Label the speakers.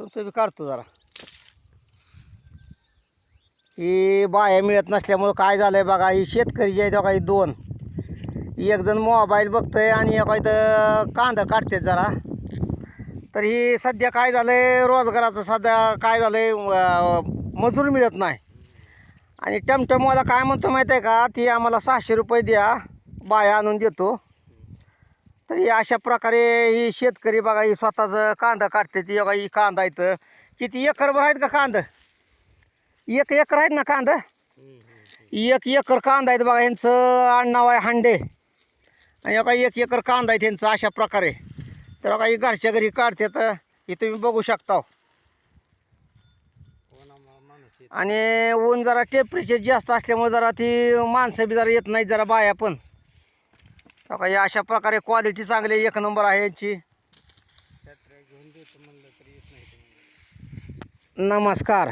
Speaker 1: तुमचं बी काढतो जरा. ही बाया मिळत नसल्यामुळं काय झालं आहे बघा ही शेतकरी जे आहेत काही दोन. एकजण मोबाईल बघतंय आणि एक इथं कांदा काढते जरा. तर ही सध्या काय झालं आहे रोजगाराचं सध्या काय झालं आहे मजूर मिळत नाही. आणि टमटमवाला काय म्हणतो माहीत आहे का ती आम्हाला सहाशे रुपये द्या बाया आणून देतो. तर अशा प्रकारे ही शेतकरी बघा ही स्वतःचं कांदा काढते ती. बघा ही कांदा इथं किती एकरभर आहेत का कांदा? एक एकर आहेत ना कांदा? एक एकर कांदा आहेत बघा यांचं आडनाव आहे हांडे. आणि बघा एक एकर कांदा आहे त्यांचं अशा प्रकारे. तर बघा ही घरच्या घरी काढते तर हे तुम्ही बघू शकता. आणि ऊन जरा टेम्परेचर जास्त असल्यामुळे जरा ती माणसं बी जरा येत नाहीत जरा बाया पण. बघा या अशा प्रकारे क्वालिटी चांगली एक नंबर आहे यांची. नमस्कार.